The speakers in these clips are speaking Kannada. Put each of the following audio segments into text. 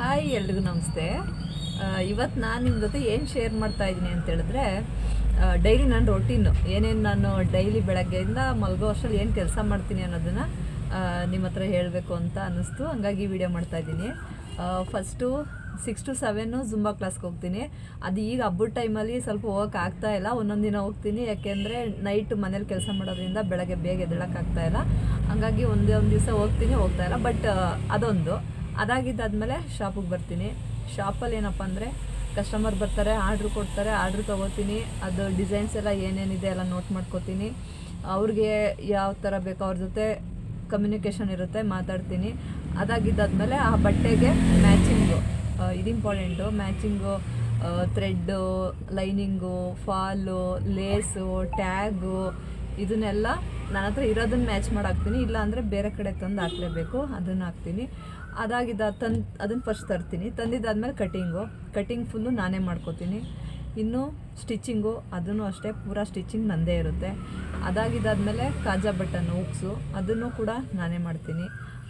ಹಾಯ್ ಎಲ್ರಿಗೂ ನಮಸ್ತೆ. ಇವತ್ತು ನಾನು ನಿಮ್ಮ ಜೊತೆ ಏನು ಶೇರ್ ಮಾಡ್ತಾ ಇದ್ದೀನಿ ಅಂತ ಹೇಳಿದ್ರೆ ಡೈಲಿ ನನ್ನ ರೊಟೀನು ಏನೇನು ನಾನು ಡೈಲಿ ಬೆಳಗ್ಗೆಯಿಂದ ಮಲಗೋ ವರ್ಷದಲ್ಲಿ ಏನು ಕೆಲಸ ಮಾಡ್ತೀನಿ ಅನ್ನೋದನ್ನು ನಿಮ್ಮ ಹತ್ರ ಹೇಳಬೇಕು ಅಂತ ಅನ್ನಿಸ್ತು. ಹಂಗಾಗಿ ವಿಡಿಯೋ ಮಾಡ್ತಾ ಇದ್ದೀನಿ. First six to seven zumba ಕ್ಲಾಸ್ಗೆ ಹೋಗ್ತೀನಿ. ಅದು ಈಗ ಹಬ್ಬದ ಟೈಮಲ್ಲಿ ಸ್ವಲ್ಪ ಹೋಗೋಕ್ಕಾಗ್ತಾ ಇಲ್ಲ. ಒಂದೊಂದು ದಿನ ಹೋಗ್ತೀನಿ. ಯಾಕೆಂದರೆ ನೈಟ್ ಮನೇಲಿ ಕೆಲಸ ಮಾಡೋದ್ರಿಂದ ಬೆಳಗ್ಗೆ ಬೇಗ ಎದ್ದೇಳೋಕ್ಕಾಗ್ತಾ ಇಲ್ಲ. ಹಂಗಾಗಿ ಒಂದೇ ಒಂದು ದಿವಸ ಹೋಗ್ತೀನಿ, ಹೋಗ್ತಾ ಇಲ್ಲ. ಬಟ್ ಅದೊಂದು. ಅದಾಗಿದ್ದಾದ್ಮೇಲೆ ಶಾಪಿಗೆ ಬರ್ತೀನಿ. ಶಾಪಲ್ಲಿ ಏನಪ್ಪ ಅಂದರೆ ಕಸ್ಟಮರ್ ಬರ್ತಾರೆ ಆರ್ಡ್ರ್ ಕೊಡ್ತಾರೆ ಆರ್ಡ್ರ್ ತೊಗೋತೀನಿ. ಅದು ಡಿಸೈನ್ಸ್ ಎಲ್ಲ ಏನೇನಿದೆ ಎಲ್ಲ ನೋಟ್ ಮಾಡ್ಕೋತೀನಿ. ಅವ್ರಿಗೆ ಯಾವ ಥರ ಬೇಕೋ ಅವ್ರ ಜೊತೆ ಕಮ್ಯುನಿಕೇಷನ್ ಇರುತ್ತೆ, ಮಾತಾಡ್ತೀನಿ. ಅದಾಗಿದ್ದಾದಮೇಲೆ ಆ ಬಟ್ಟೆಗೆ ಮ್ಯಾಚಿಂಗು ಇದು important matching thread lining fall lace tag ಇದನ್ನೆಲ್ಲ ನನ್ನ ಹತ್ರ ಇರೋದನ್ನ ಮ್ಯಾಚ್ ಮಾಡಾಕ್ತೀನಿ. ಇಲ್ಲ ಅಂದರೆ ಬೇರೆ ಕಡೆ ತಂದು ಹಾಕ್ಲೇಬೇಕು. ಅದನ್ನು ಹಾಕ್ತೀನಿ. ಅದಾಗಿದ್ದ ತಂದು, ಅದನ್ನು ಫಸ್ಟ್ ತರ್ತೀನಿ. ತಂದಿದ್ದಾದ್ಮೇಲೆ ಕಟಿಂಗು ಕಟಿಂಗ್ ಫುಲ್ಲು ನಾನೇ ಮಾಡ್ಕೋತೀನಿ. ಇನ್ನು ಸ್ಟಿಚಿಂಗು ಅದನ್ನು ಅಷ್ಟೇ ಪೂರಾ ಸ್ಟಿಚಿಂಗ್ ನಂದೇ ಇರುತ್ತೆ. ಅದಾಗಿದ್ದಾದ್ಮೇಲೆ ಕಾಜಾ ಬಟನ್ ಉಕ್ಸು ಅದನ್ನು ಕೂಡ ನಾನೇ ಮಾಡ್ತೀನಿ.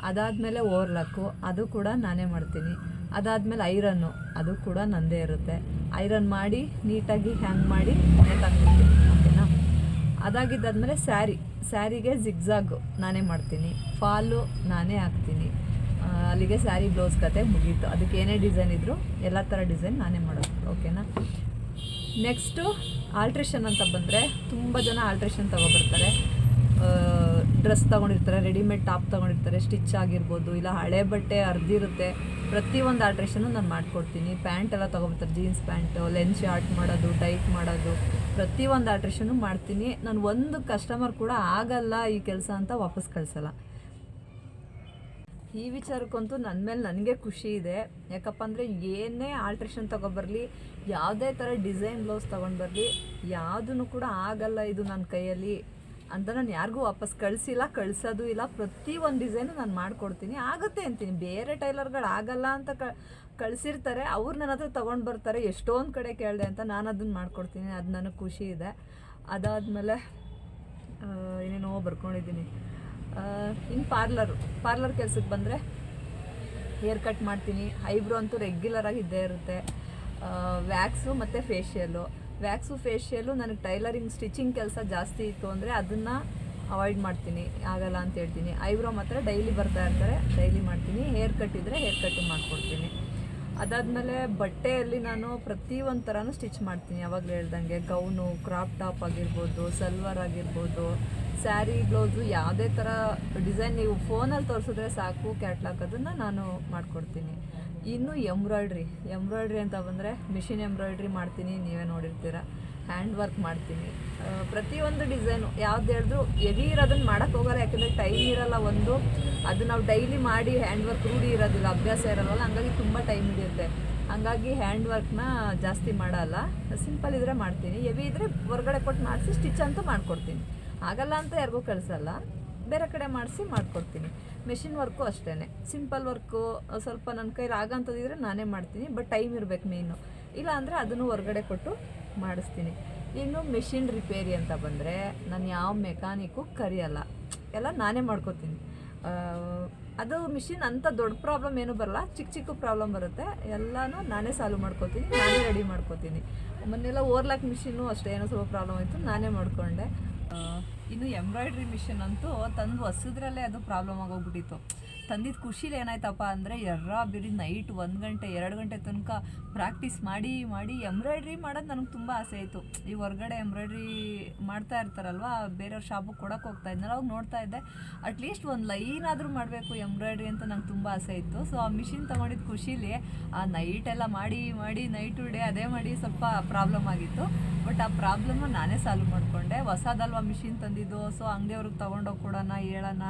ಅದಾದಮೇಲೆ ಓವರ್ಲಾಕು, ಅದು ಕೂಡ ನಾನೇ ಮಾಡ್ತೀನಿ. ಅದಾದಮೇಲೆ ಐರನ್ನು, ಅದು ಕೂಡ ನಂದೇ ಇರುತ್ತೆ. ಐರನ್ ಮಾಡಿ, ನೀಟಾಗಿ ಹ್ಯಾಂಗ್ ಮಾಡಿ ಓಕೆನಾ? ಅದಾಗಿದ್ದಾದ್ಮೇಲೆ ಸ್ಯಾರಿ. ಸ್ಯಾರಿಗೆ ಜಿಗ್ಜಾಗು ನಾನೇ ಮಾಡ್ತೀನಿ. ಫಾಲು ನಾನೇ ಹಾಕ್ತೀನಿ. ಅಲ್ಲಿಗೆ ಸ್ಯಾರಿ ಬ್ಲೌಸ್ ಕತೆ ಮುಗೀತು. ಅದಕ್ಕೆ ಏನೇ ಡಿಸೈನ್ ಇದ್ದರೂ ಎಲ್ಲ ಥರ ಡಿಸೈನ್ ನಾನೇ ಮಾಡೋದು. ಓಕೆನಾ ನೆಕ್ಸ್ಟು ಆಲ್ಟ್ರೇಷನ್ ಅಂತ ಬಂದರೆ ತುಂಬ ಜನ ಆಲ್ಟ್ರೇಷನ್ ತೊಗೊಬರ್ತಾರೆ. ಡ್ರೆಸ್ ತೊಗೊಂಡಿರ್ತಾರೆ ರೆಡಿಮೇಡ್ ಟಾಪ್ ತೊಗೊಂಡಿರ್ತಾರೆ ಸ್ಟಿಚ್ ಆಗಿರ್ಬೋದು, ಇಲ್ಲ ಹಳೆ ಬಟ್ಟೆ ಅರ್ದಿರುತ್ತೆ ಪ್ರತಿಯೊಂದು ಆಲ್ಟ್ರೇಷನು ನಾನು ಮಾಡಿಕೊಡ್ತೀನಿ. ಪ್ಯಾಂಟ್ ಎಲ್ಲ ತೊಗೊಬರ್ತಾರೆ ಜೀನ್ಸ್ ಪ್ಯಾಂಟು ಲೆನ್ಸ್ ಶಾರ್ಟ್ ಮಾಡೋದು ಟೈಟ್ ಮಾಡೋದು. ಪ್ರತಿಯೊಂದು ಆಲ್ಟ್ರೇಷನು ಮಾಡ್ತೀನಿ. ನಾನು ಒಂದು ಕಸ್ಟಮರ್ ಕೂಡ ಆಗಲ್ಲ ಈ ಕೆಲಸ ಅಂತ ವಾಪಸ್ ಕಳಿಸಲ್ಲ. ಈ ವಿಚಾರಕ್ಕಂತೂ ನನ್ನ ಮೇಲೆ ನನಗೆ ಖುಷಿ ಇದೆ. ಯಾಕಪ್ಪ ಅಂದರೆ ಏನೇ ಆಲ್ಟ್ರೇಷನ್ ತೊಗೊಬರಲಿ ಯಾವುದೇ ಥರ ಡಿಸೈನ್ ಬ್ಲೌಸ್ ತೊಗೊಂಡು ಬರಲಿ ಯಾವುದೂ ಕೂಡ ಆಗಲ್ಲ ಇದು ನನ್ನ ಕೈಯಲ್ಲಿ ಅಂತ ನಾನು ಯಾರಿಗೂ ವಾಪಸ್ ಕಳಿಸಿಲ್ಲ, ಕಳಿಸೋದು ಇಲ್ಲ. ಪ್ರತಿ ಒಂದು ಡಿಸೈನು ನಾನು ಮಾಡಿಕೊಡ್ತೀನಿ. ಆಗುತ್ತೆ ಅಂತೀನಿ. ಬೇರೆ ಟೈಲರ್ಗಳು ಆಗಲ್ಲ ಅಂತ ಕ, ಕಳಿಸಿರ್ತಾರೆ. ಅವ್ರು ನನ್ನ ಹತ್ರ ತೊಗೊಂಡು ಬರ್ತಾರೆ. ಎಷ್ಟೊಂದು ಕಡೆ ಕೇಳಿದೆ ಅಂತ ನಾನು ಅದನ್ನು ಮಾಡಿಕೊಡ್ತೀನಿ. ಅದು ನನಗೆ ಖುಷಿ ಇದೆ. ಅದಾದಮೇಲೆ ಏನೇನೋ ಬರ್ಕೊಂಡಿದ್ದೀನಿ. ಇನ್ನು ಪಾರ್ಲರು ಪಾರ್ಲರ್ ಕೆಲಸಕ್ಕೆ ಬಂದರೆ ಹೇರ್ ಕಟ್ ಮಾಡ್ತೀನಿ. ಐಬ್ರೋ ಅಂತೂ ರೆಗ್ಯುಲರಾಗಿ ಇದ್ದೇ ಇರುತ್ತೆ. ವ್ಯಾಕ್ಸು ಮತ್ತು ಫೇಶಿಯಲು ವ್ಯಾಕ್ಸು ಫೇಶಿಯಲು ನನಗೆ ಟೈಲರಿಂಗ್ ಸ್ಟಿಚಿಂಗ್ ಕೆಲಸ ಜಾಸ್ತಿ ಇತ್ತು ಅಂದರೆ ಅದನ್ನು ಅವಾಯ್ಡ್ ಮಾಡ್ತೀನಿ. ಆಗಲ್ಲ ಅಂತ ಹೇಳ್ತೀನಿ. ಐಬ್ರೋ ಮಾತ್ರ ಡೈಲಿ ಬರ್ತಾ ಇರ್ತಾರೆ ಡೈಲಿ ಮಾಡ್ತೀನಿ. ಹೇರ್ ಕಟ್ ಇದ್ದರೆ ಹೇರ್ ಕಟ್ಟು ಮಾಡಿಕೊಡ್ತೀನಿ. ಅದಾದಮೇಲೆ ಬಟ್ಟೆಯಲ್ಲಿ ನಾನು ಪ್ರತಿಯೊಂದು ಥರನೂ ಸ್ಟಿಚ್ ಮಾಡ್ತೀನಿ. ಯಾವಾಗಲೂ ಹೇಳ್ದಂಗೆ ಗೌನು ಕ್ರಾಪ್ ಟಾಪ್ ಆಗಿರ್ಬೋದು, ಸಲ್ವರ್ ಆಗಿರ್ಬೋದು ಸ್ಯಾರಿ, ಬ್ಲೌಸು ಯಾವುದೇ ಥರ ಡಿಸೈನ್ ನೀವು ಫೋನಲ್ಲಿ ತೋರಿಸಿದ್ರೆ ಸಾಕು, ಕ್ಯಾಟ್ಲಾಗ್ ಅದನ್ನು ನಾನು ಮಾಡಿಕೊಡ್ತೀನಿ. ಇನ್ನು ಎಂಬ್ರಾಯ್ಡ್ರಿ. ಎಂಬ್ರಾಯ್ಡ್ರಿ ಅಂತ ಬಂದರೆ ಮಿಷಿನ್ ಎಂಬ್ರಾಯ್ಡ್ರಿ ಮಾಡ್ತೀನಿ, ನೀವೇ ನೋಡಿರ್ತೀರ. ಹ್ಯಾಂಡ್ ವರ್ಕ್ ಮಾಡ್ತೀನಿ. ಪ್ರತಿಯೊಂದು ಡಿಸೈನು ಯಾವ್ದು ಹೇಳಿದ್ರು ಎವಿ ಇರೋದನ್ನು ಮಾಡೋಕ್ಕೆ ಹೋಗೋಲ್ಲ, ಯಾಕಂದರೆ ಟೈಮ್ ಇರಲ್ಲ ಒಂದು. ಅದು ನಾವು ಡೈಲಿ ಮಾಡಿ ಹ್ಯಾಂಡ್ ವರ್ಕ್ ರೂಢಿ ಇರೋದಿಲ್ಲ, ಅಭ್ಯಾಸ ಇರಲ್ಲ ಹಂಗಾಗಿ ತುಂಬ ಟೈಮ್ ಹಿಡಿಯುತ್ತೆ. ಹಂಗಾಗಿ ಹ್ಯಾಂಡ್ ವರ್ಕ್ನ ಜಾಸ್ತಿ ಮಾಡಲ್ಲ. ಸಿಂಪಲ್ ಇದ್ದರೆ ಮಾಡ್ತೀನಿ. ಎವಿ ಇದ್ದರೆ ಹೊರಗಡೆ ಕೊಟ್ಟು ಮಾಡಿಸಿ ಸ್ಟಿಚ್ ಅಂತೂ ಮಾಡಿಕೊಡ್ತೀನಿ. ಆಗಲ್ಲ ಅಂತ ಯಾರಿಗೂ ಕಳಿಸಲ್ಲ. ಬೇರೆ ಕಡೆ ಮಾಡಿಸಿ ಮಾಡಿಕೊಡ್ತೀನಿ. ಮೆಷಿನ್ ವರ್ಕು ಅಷ್ಟೇ ಸಿಂಪಲ್ ವರ್ಕು ಸ್ವಲ್ಪ ನನ್ನ ಕೈಲಿ ಆಗಂಥದ್ದಿದ್ರೆ ನಾನೇ ಮಾಡ್ತೀನಿ ಬಟ್ ಟೈಮ್ ಇರಬೇಕು ಮೇಯ್ನು ಇಲ್ಲ ಅಂದರೆ ಅದನ್ನು ಹೊರಗಡೆ ಕೊಟ್ಟು ಮಾಡಿಸ್ತೀನಿ. ಇನ್ನು ಮೆಷಿನ್ ರಿಪೇರಿ ಅಂತ ಬಂದರೆ, ನಾನು ಯಾವ ಮೆಕ್ಯಾನಿಕ್ಕು ಕರೆಯಲ್ಲ. ಎಲ್ಲ ನಾನೇ ಮಾಡ್ಕೋತೀನಿ. ಅದು ಮಿಷಿನ್ ಅಂತ ದೊಡ್ಡ ಪ್ರಾಬ್ಲಮ್ ಏನು ಬರಲ್ಲ. ಚಿಕ್ಕ ಚಿಕ್ಕ ಪ್ರಾಬ್ಲಮ್ ಬರುತ್ತೆ. ಎಲ್ಲನೂ ನಾನೇ ಸಾಲ್ವ್ ಮಾಡ್ಕೋತೀನಿ, ನಾನೇ ರೆಡಿ ಮಾಡ್ಕೋತೀನಿ. ಮೊನ್ನೆಲ್ಲ ಓರ್ಲಾಕ್ ಮಿಷಿನ್ನು ಅಷ್ಟೇ, ಏನೋ ಸ್ವಲ್ಪ ಪ್ರಾಬ್ಲಮ್ ಆಯಿತು, ನಾನೇ ಮಾಡ್ಕೊಂಡೆ. ಇನ್ನು ಎಂಬ್ರಾಯ್ಡ್ರಿ ಮಿಷಿನ್ ಅಂತೂ ತಂದು ಹೊಸದ್ರಲ್ಲೇ ಅದು ಪ್ರಾಬ್ಲಮ್ ಆಗೋಗ್ಬಿಟ್ಟಿತ್ತು. ತಂದಿದ್ದು ಖುಷಿಲಿ ಏನಾಯ್ತಪ್ಪ ಅಂದರೆ ಎರ್ರ ಬಿರಿ ನೈಟ್ ಒಂದು ಗಂಟೆ, ಎರಡು ಗಂಟೆ ತನಕ ಪ್ರಾಕ್ಟೀಸ್ ಮಾಡಿ ಮಾಡಿ ಎಂಬ್ರಾಯ್ಡ್ರಿ ಮಾಡೋದು ನನಗೆ ತುಂಬ ಆಸೆ ಆಯಿತು. ಈ ಹೊರಗಡೆ ಎಂಬ್ರಾಯ್ಡ್ರಿ ಮಾಡ್ತಾ ಇರ್ತಾರಲ್ವ, ಬೇರೆಯವ್ರ ಶಾಪಿಗೆ ಕೊಡೋಕೆ ಹೋಗ್ತಾ ಇದ್ನಲ್ಲ, ಅವಾಗ ನೋಡ್ತಾ ಇದ್ದೆ. ಅಟ್ಲೀಸ್ಟ್ ಒಂದು ಲೈನ್ ಆದರೂ ಮಾಡಬೇಕು ಎಂಬ್ರಾಯ್ಡ್ರಿ ಅಂತ ನಂಗೆ ತುಂಬ ಆಸೆ ಇತ್ತು. ಸೊ ಆ ಮಿಷಿನ್ ತೊಗೊಂಡಿದ್ದು ಖುಷಿಲಿ ಆ ನೈಟ್ ಎಲ್ಲ ಮಾಡಿ ಮಾಡಿ ನೈಟ್ ಡೇ ಅದೇ ಮಾಡಿ ಸ್ವಲ್ಪ ಪ್ರಾಬ್ಲಮ್ ಆಗಿತ್ತು. ಬಟ್ ಆ ಪ್ರಾಬ್ಲಮ್ನ ನಾನೇ ಸಾಲ್ವ್ ಮಾಡಿಕೊಂಡೆ. ಹೊಸದಲ್ವ ಮಿಷಿನ್ ತಂದಿದ್ದು ಸೊ ಅಂಗಡಿಯವ್ರಿಗೆ ತೊಗೊಂಡೋಗಿ ಕೊಡೋಣ, ಹೇಳೋಣ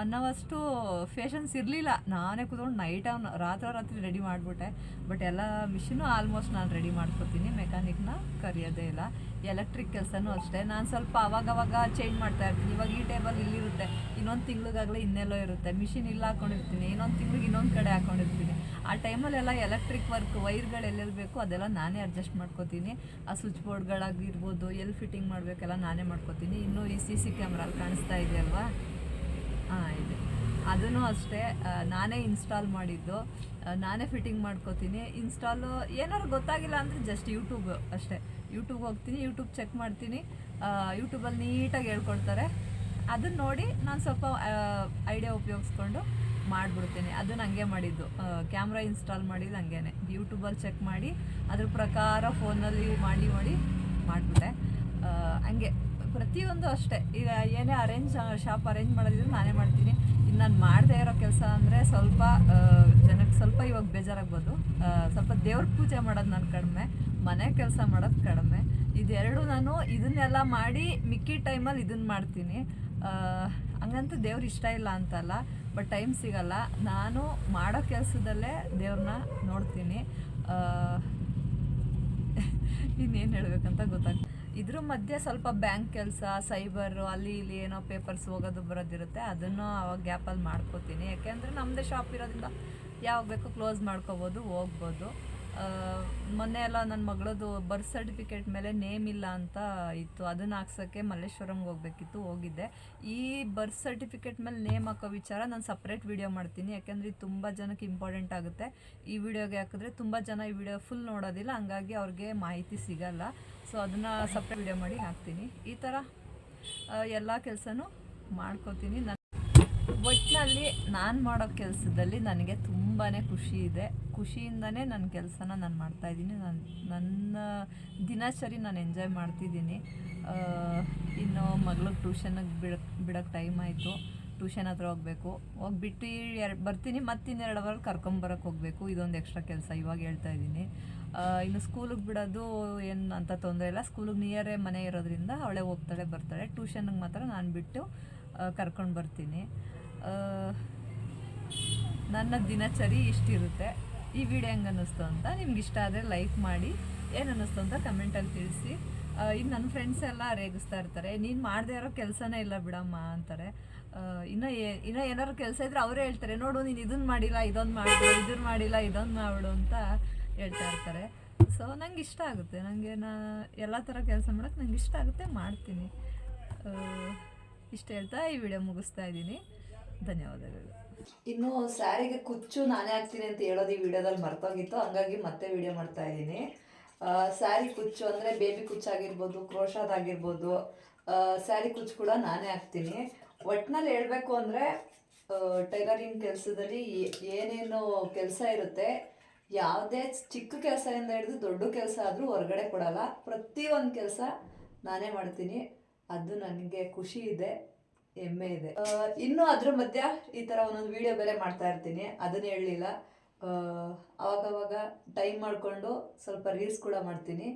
ಅನ್ನೋವಷ್ಟು ಫೇಷನ್ಸ್ ಇರಲಿಲ್ಲ. ನಾನೇ ಕೂತ್ಕೊಂಡು ನೈಟ್ ಅವ್ನು ರಾತ್ರಿ ರಾತ್ರಿ ರೆಡಿ ಮಾಡಿಬಿಟ್ಟೆ. ಬಟ್ ಎಲ್ಲ ಮಿಷಿನು ಆಲ್ಮೋಸ್ಟ್ ನಾನು ರೆಡಿ ಮಾಡ್ಕೊತೀನಿ. ಮೆಕ್ಯಾನಿಕ್ನ ಕರೆಯೋದೇ ಇಲ್ಲ. ಎಲೆಕ್ಟ್ರಿಕ್ ಕೆಲಸನೂ ಅಷ್ಟೇ. ನಾನು ಸ್ವಲ್ಪ ಅವಾಗವಾಗ ಚೇಂಜ್ ಮಾಡ್ತಾ ಇರ್ತೀನಿ. ಇವಾಗ ಈ ಟೇಬಲ್ ಇಲ್ಲಿರುತ್ತೆ ಇನ್ನೊಂದು ತಿಂಗಳಿಗಾಗಲೇ ಇನ್ನೆಲ್ಲೋ ಇರುತ್ತೆ. ಮಿಷಿನ್ ಇಲ್ಲ ಹಾಕೊಂಡಿರ್ತೀನಿ. ಇನ್ನೊಂದು ತಿಂಗ್ಳಿಗೆ ಇನ್ನೊಂದು ಕಡೆ ಹಾಕೊಂಡಿರ್ತೀನಿ. ಆ ಟೈಮಲ್ಲೆಲ್ಲ ಎಲೆಕ್ಟ್ರಿಕ್ ವರ್ಕ್ ವೈರ್ಗಳು ಎಲ್ಲೆಲ್ಲಿ ಬೇಕು ಅದೆಲ್ಲ ನಾನೇ ಅಡ್ಜಸ್ಟ್ ಮಾಡ್ಕೋತೀನಿ. ಆ ಸ್ವಿಚ್ ಬೋರ್ಡ್ಗಳಾಗಿರ್ಬೋದು ಎಲ್ಲಿ ಫಿಟ್ಟಿಂಗ್ ಮಾಡಬೇಕೆಲ್ಲ ನಾನೇ ಮಾಡ್ಕೋತೀನಿ. ಇನ್ನೂ ಈ ಸಿ ಸಿ ಕ್ಯಾಮ್ರಲ್ಲಿ ಕಾಣಿಸ್ತಾ ಇದೆಯಲ್ವಾ? ಹಾಂ, ಇದೆ. ಅದನ್ನು ಅಷ್ಟೇ ನಾನೇ ಇನ್ಸ್ಟಾಲ್ ಮಾಡಿದ್ದು. ನಾನೇ ಫಿಟ್ಟಿಂಗ್ ಮಾಡ್ಕೋತೀನಿ. ಇನ್ಸ್ಟಾಲು ಏನಾದ್ರು ಗೊತ್ತಾಗಿಲ್ಲ ಅಂದರೆ ಜಸ್ಟ್ ಯೂಟ್ಯೂಬ್ ಅಷ್ಟೇ. ಯೂಟ್ಯೂಬ್ ಹೋಗ್ತೀನಿ ಯೂಟ್ಯೂಬ್ ಚೆಕ್ ಮಾಡ್ತೀನಿ. ಯೂಟ್ಯೂಬಲ್ಲಿ ನೀಟಾಗಿ ಹೇಳ್ಕೊಡ್ತಾರೆ. ಅದನ್ನ ನೋಡಿ ನಾನು ಸ್ವಲ್ಪ ಐಡಿಯಾ ಉಪಯೋಗಿಸ್ಕೊಂಡು ಮಾಡಿಬಿಡ್ತೀನಿ. ಅದನ್ನ ಹಂಗೆ ಮಾಡಿದ್ದು. ಕ್ಯಾಮ್ರಾ ಇನ್ಸ್ಟಾಲ್ ಮಾಡಿದ್ದು ಹಂಗೇ ಯೂಟ್ಯೂಬಲ್ಲಿ ಚೆಕ್ ಮಾಡಿ, ಅದ್ರ ಪ್ರಕಾರ ಫೋನಲ್ಲಿ ಮಾಡಿ ಮಾಡಿ ಮಾಡಿಬಿಟ್ಟೆ. ಹಂಗೆ. ಪ್ರತಿಯೊಂದು ಅಷ್ಟೇ. ಈಗ ಏನೇ ಅರೇಂಜ್ ಶಾಪ್ ಅರೇಂಜ್ ಮಾಡೋದಿದ್ರು ನಾನೇ ಮಾಡ್ತೀನಿ. ಇನ್ನು ನಾನು ಮಾಡದೇ ಇರೋ ಕೆಲಸ ಅಂದರೆ ಸ್ವಲ್ಪ ಜನಕ್ಕೆ ಸ್ವಲ್ಪ ಇವಾಗ ಬೇಜಾರಾಗ್ಬೋದು. ಸ್ವಲ್ಪ ದೇವ್ರ ಪೂಜೆ ಮಾಡೋದು ನಾನು ಕಡಿಮೆ, ಮನೆ ಕೆಲಸ ಮಾಡೋದು ಕಡಿಮೆ. ಇದೆರಡು ನಾನು ಇದನ್ನೆಲ್ಲ ಮಾಡಿ ಮಿಕ್ಕಿ ಟೈಮಲ್ಲಿ ಇದನ್ನು ಮಾಡ್ತೀನಿ. ಹಂಗಂತೂ ದೇವ್ರು ಇಷ್ಟ ಇಲ್ಲ ಅಂತಲ್ಲ, ಬಟ್ ಟೈಮ್ ಸಿಗಲ್ಲ. ನಾನು ಮಾಡೋ ಕೆಲಸದಲ್ಲೇ ದೇವ್ರನ್ನ ನೋಡ್ತೀನಿ. ಇನ್ನೇನು ಹೇಳಬೇಕಂತ ಗೊತ್ತಾಗ ಇದ್ರ ಮಧ್ಯೆ ಸ್ವಲ್ಪ ಬ್ಯಾಂಕ್ ಕೆಲಸ ಸೈಬರ್ ಅಲ್ಲಿ ಇಲ್ಲಿ ಏನೋ ಪೇಪರ್ಸ್ ಹೋಗೋದು ಬರೋದಿರುತ್ತೆ, ಅದನ್ನು ಅವಾಗ ಗ್ಯಾಪಲ್ಲಿ ಮಾಡ್ಕೋತೀನಿ. ಯಾಕೆಂದರೆ ನಮ್ಮದೇ ಶಾಪ್ ಇರೋದ್ರಿಂದ ಯಾವಾಗ ಬೇಕೋ ಕ್ಲೋಸ್ ಮಾಡ್ಕೋಬೋದು, ಹೋಗ್ಬೋದು. ಮೊನ್ನೆ ಎಲ್ಲ ನನ್ನ ಮಗಳದು ಬರ್ತ್ ಸರ್ಟಿಫಿಕೇಟ್ ಮೇಲೆ ನೇಮ್ ಇಲ್ಲ ಅಂತ ಇತ್ತು. ಅದನ್ನು ಹಾಕ್ಸೋಕ್ಕೆ ಮಲ್ಲೇಶ್ವರಂಗೆ ಹೋಗ್ಬೇಕಿತ್ತು, ಹೋಗಿದ್ದೆ. ಈ ಬರ್ತ್ ಸರ್ಟಿಫಿಕೇಟ್ ಮೇಲೆ ನೇಮ್ ಹಾಕೋ ವಿಚಾರ ನಾನು ಸಪ್ರೇಟ್ ವಿಡಿಯೋ ಮಾಡ್ತೀನಿ. ಯಾಕೆಂದರೆ ಇದು ತುಂಬ ಜನಕ್ಕೆ ಇಂಪಾರ್ಟೆಂಟ್ ಆಗುತ್ತೆ. ಈ ವಿಡಿಯೋಗೆ ಹಾಕಿದ್ರೆ ತುಂಬ ಜನ ಈ ವಿಡಿಯೋ ಫುಲ್ ನೋಡೋದಿಲ್ಲ, ಹಂಗಾಗಿ ಅವ್ರಿಗೆ ಮಾಹಿತಿ ಸಿಗಲ್ಲ. ಸೊ ಅದನ್ನು ಸಪ್ರೇಟ್ ವಿಡಿಯೋ ಮಾಡಿ ಹಾಕ್ತೀನಿ. ಈ ಥರ ಎಲ್ಲ ಕೆಲಸನೂ ಮಾಡ್ಕೋತೀನಿ. ನನ್ನ ಒಟ್ಟಿನಲ್ಲಿ ನಾನು ಮಾಡೋ ಕೆಲಸದಲ್ಲಿ ನನಗೆ ತುಂಬಾ ಖುಷಿ ಇದೆ. ಖುಷಿಯಿಂದನೇ ನನ್ನ ಕೆಲಸನ ನಾನು ಮಾಡ್ತಾಯಿದ್ದೀನಿ ನಾನು, ನನ್ನ ದಿನಚರಿ ನಾನು ಎಂಜಾಯ್ ಮಾಡ್ತಿದ್ದೀನಿ. ಇನ್ನು ಮಗಳಿಗೆ ಟ್ಯೂಷನ್ಗೆ ಬಿಡಕ್ಕೆ ಬಿಡೋಕ್ಕೆ ಟೈಮ್ ಆಯಿತು. ಟ್ಯೂಷನ್ ಹತ್ರ ಹೋಗಬೇಕು. ಹೋಗ್ಬಿಟ್ಟು ಎರಡು, ಬರ್ತೀನಿ. ಮತ್ತೆ ಇನ್ನೆರಡು ಅವರ್ ಕರ್ಕೊಂಬರಕ್ಕೆ ಹೋಗಬೇಕು. ಇದೊಂದು ಎಕ್ಸ್ಟ್ರಾ ಕೆಲಸ ಇವಾಗ ಹೇಳ್ತಾ ಇದ್ದೀನಿ. ಇನ್ನು ಸ್ಕೂಲಿಗೆ ಬಿಡೋದು ಏನು ಅಂತ ತೊಂದರೆ ಇಲ್ಲ. ಸ್ಕೂಲಿಗೆ ನಿಯರೇ ಮನೆ ಇರೋದ್ರಿಂದ ಅವಳೇ ಹೋಗ್ತಾಳೆ, ಬರ್ತಾಳೆ. ಟ್ಯೂಷನ್ಗೆ ಮಾತ್ರ ನಾನು ಬಿಟ್ಟು ಕರ್ಕೊಂಡು ಬರ್ತೀನಿ. ನನ್ನ ದಿನಚರಿ ಇಷ್ಟಿರುತ್ತೆ. ಈ ವಿಡಿಯೋ ಹೆಂಗೆ ಅನ್ನಿಸ್ತು ಅಂತ ನಿಮ್ಗೆ ಇಷ್ಟ ಆದರೆ ಲೈಕ್ ಮಾಡಿ. ಏನು ಅನ್ನಿಸ್ತು ಅಂತ ಕಮೆಂಟಲ್ಲಿ ತಿಳಿಸಿ. ಇನ್ನು ನನ್ನ ಫ್ರೆಂಡ್ಸ್ ಎಲ್ಲ ರೇಗಿಸ್ತಾ ಇರ್ತಾರೆ. ನೀನು ಮಾಡದೇ ಇರೋ ಕೆಲಸನೇ ಇಲ್ಲ ಬಿಡಮ್ಮ ಅಂತಾರೆ. ಇನ್ನು ಏ, ಇನ್ನೂ ಏನಾದ್ರು ಕೆಲಸ ಇದ್ರೆ ಅವರೇ ಹೇಳ್ತಾರೆ. ನೋಡು, ನೀನು ಇದನ್ನು ಮಾಡಿಲ್ಲ, ಇದೊಂದು ಮಾಡು ಇದನ್ನು ಮಾಡಿಲ್ಲ, ಇದೊಂದು ಮಾಡು ಅಂತ ಹೇಳ್ತಾ ಇರ್ತಾರೆ. ಸೊ ನಂಗೆ ಇಷ್ಟ ಆಗುತ್ತೆ. ನನಗೆ ನಾ ಎಲ್ಲ ಥರ ಕೆಲಸ ಮಾಡೋಕ್ಕೆ ನಂಗೆ ಇಷ್ಟ ಆಗುತ್ತೆ, ಮಾಡ್ತೀನಿ. ಇಷ್ಟು ಹೇಳ್ತಾ ಈ ವಿಡಿಯೋ ಮುಗಿಸ್ತಾ ಇದ್ದೀನಿ. ಧನ್ಯವಾದಗಳು. ಇನ್ನು ಸ್ಯಾರಿಗೆ ಕುಚ್ಚು ನಾನೇ ಹಾಕ್ತೀನಿ ಅಂತ ಹೇಳೋದು ಈ ವಿಡಿಯೋದಲ್ಲಿ ಮರ್ತೋಗಿತ್ತು. ಹಂಗಾಗಿ ಮತ್ತೆ ವಿಡಿಯೋ ಮಾಡ್ತಾ ಇದ್ದೀನಿ. ಸ್ಯಾರಿ ಕುಚ್ಚು ಅಂದರೆ ಬೇಬಿ ಕುಚ್ಚಾಗಿರ್ಬೋದು ಕ್ರೋಶಾದಾಗಿರ್ಬೋದು ಸ್ಯಾರಿ ಕುಚ್ಚು ಕೂಡ ನಾನೇ ಹಾಕ್ತೀನಿ. ಒಟ್ಟಿನಲ್ಲಿ ಹೇಳಬೇಕು ಅಂದರೆ ಟೈಲರಿಂಗ್ ಕೆಲಸದಲ್ಲಿ ಏನೇನು ಕೆಲಸ ಇರುತ್ತೆ, ಯಾವುದೇ ಚಿಕ್ಕ ಕೆಲಸದಿಂದ ಹಿಡಿದು ದೊಡ್ಡ ಕೆಲಸ ಆದರೂ ಹೊರಗಡೆ ಕೊಡಲ್ಲ. ಪ್ರತಿಯೊಂದು ಕೆಲಸ ನಾನೇ ಮಾಡ್ತೀನಿ. ಅದು ನನಗೆ ಖುಷಿ ಇದೆ. ಹೆಮ್ಮೆ ಇದೆ. ಇನ್ನೂ ಅದ್ರ ಮಧ್ಯ ಈ ಥರ ಒಂದೊಂದು ವಿಡಿಯೋ ಬೇರೆ ಮಾಡ್ತಾ ಇರ್ತೀನಿ. ಅದನ್ನ ಹೇಳಲಿಲ್ಲ. ಅವಾಗವಾಗ ಟೈಮ್ ಮಾಡಿಕೊಂಡು ಸ್ವಲ್ಪ ರೀಲ್ಸ್ ಕೂಡ ಮಾಡ್ತೀನಿ.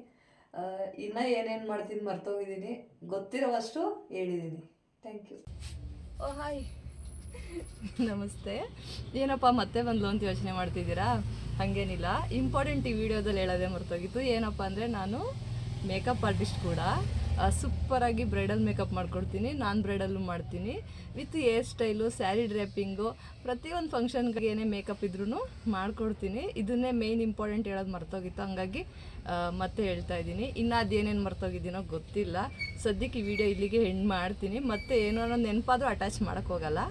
ಇನ್ನೂ ಏನೇನು ಮಾಡ್ತೀನಿ ಮರ್ತೋಗಿದ್ದೀನಿ. ಗೊತ್ತಿರೋವಷ್ಟು ಹೇಳಿದ್ದೀನಿ ಥ್ಯಾಂಕ್ ಯು ಓ ಹಾಯ್ ನಮಸ್ತೆ. ಏನಪ್ಪ, ಮತ್ತೆ ಬಂದ್ಲು ಅಂತ ಯೋಚನೆ ಮಾಡ್ತಿದ್ದೀರಾ? ಹಾಗೇನಿಲ್ಲ. ಇಂಪಾರ್ಟೆಂಟ್ ಈ ವಿಡಿಯೋದಲ್ಲಿ ಹೇಳೋದೇ ಮರ್ತೋಗಿತ್ತು. ಏನಪ್ಪ ಅಂದರೆ ನಾನು ಮೇಕಪ್ ಆರ್ಟಿಸ್ಟ್ ಕೂಡ. ಸೂಪರಾಗಿ ಬ್ರೈಡಲ್ ಮೇಕಪ್ ಮಾಡ್ಕೊಡ್ತೀನಿ. ನಾನು ಬ್ರೈಡಲ್ಲು ಮಾಡ್ತೀನಿ. ವಿತ್ ಹೇರ್ ಸ್ಟೈಲು ಸ್ಯಾರಿ ಪ್ರತಿ ಪ್ರತಿಯೊಂದು ಫಂಕ್ಷನ್ಗೆ ಏನೇ ಮೇಕಪ್ ಇದ್ರೂ ಮಾಡ್ಕೊಡ್ತೀನಿ. ಇದನ್ನೇ ಮೇನ್ ಇಂಪಾರ್ಟೆಂಟ್ ಹೇಳೋದು ಮರ್ತೋಗಿತ್ತು. ಹಂಗಾಗಿ ಮತ್ತೆ ಹೇಳ್ತಾ ಇದ್ದೀನಿ. ಇನ್ನು ಅದೇನೇನು ಮರ್ತೋಗಿದ್ದೀನೋ ಗೊತ್ತಿಲ್ಲ. ಸದ್ಯಕ್ಕೆ ಈ ವಿಡಿಯೋ ಇಲ್ಲಿಗೆ ಹೆಣ್ಣು ಮಾಡ್ತೀನಿ. ಮತ್ತೆ ಏನೋ ನೆನಪಾದರೂ ಅಟ್ಯಾಚ್ ಮಾಡೋಕ್ಕೋಗಲ್ಲ